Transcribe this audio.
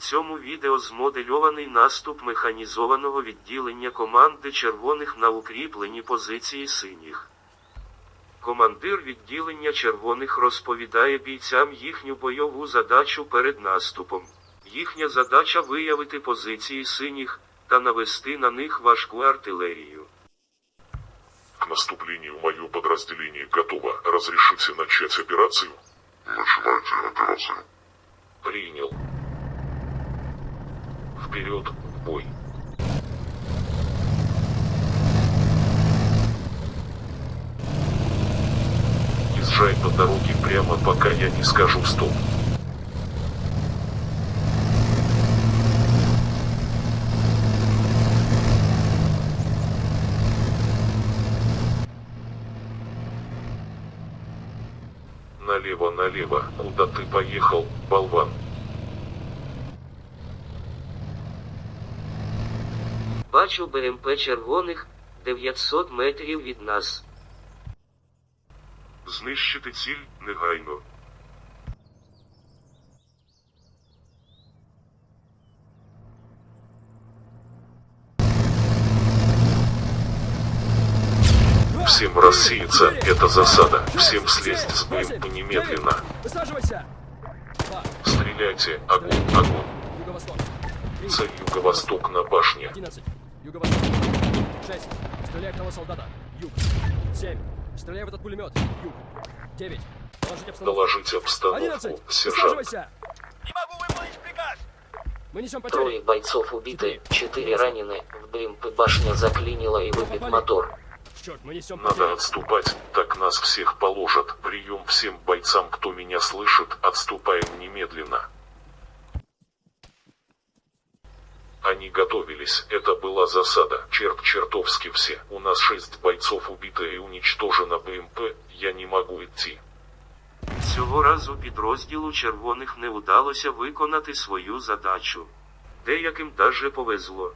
цьому відео змодельований наступ механізованого відділення команди червоних на укріплені позиції синіх. Командир відділення червоних розповідає бійцям їхню бойову задачу перед наступом. Їхня задача виявити позиції синіх та навести на них важку артилерію. К наступлению мое подразделение готово. Разрешите начать операцию? Начинайте операцию. Принял. Вперед, бой. Езжай по дороге прямо, пока я не скажу стоп. Налево, налево. Куда ты поехал, болван? Бачу БМП червоних 900 метрів від нас. Знищити ціль негайно. Всем рассеяться, это засада. Всем слезть с БМП немедленно. Высаживайся! Два, Стреляйте, огонь, огонь. юго-восток. Три, Цель юго-восток на башне. юго-восток. Шесть, стреляй в того солдата. Юг. Семь, стреляй в этот пулемет. Юг. Девять, доложить обстановку. Доложить обстановку, Одиннадцать, сержант. высаживайся! Не могу выполнить приказ! Мы несем Трое потери. бойцов убиты, четыре ранены, в БМП башня заклинила и выбит мотор. Черт, мы несем Надо отступать, так нас всех положат. Прием всем бойцам, кто меня слышит, отступаем немедленно. Они готовились, это была засада. Черт чертовски все. У нас шесть бойцов убито и уничтожено БМП, я не могу идти. Цього разу підрозділу червоних не удалося виконати свою задачу. Деяким даже повезло.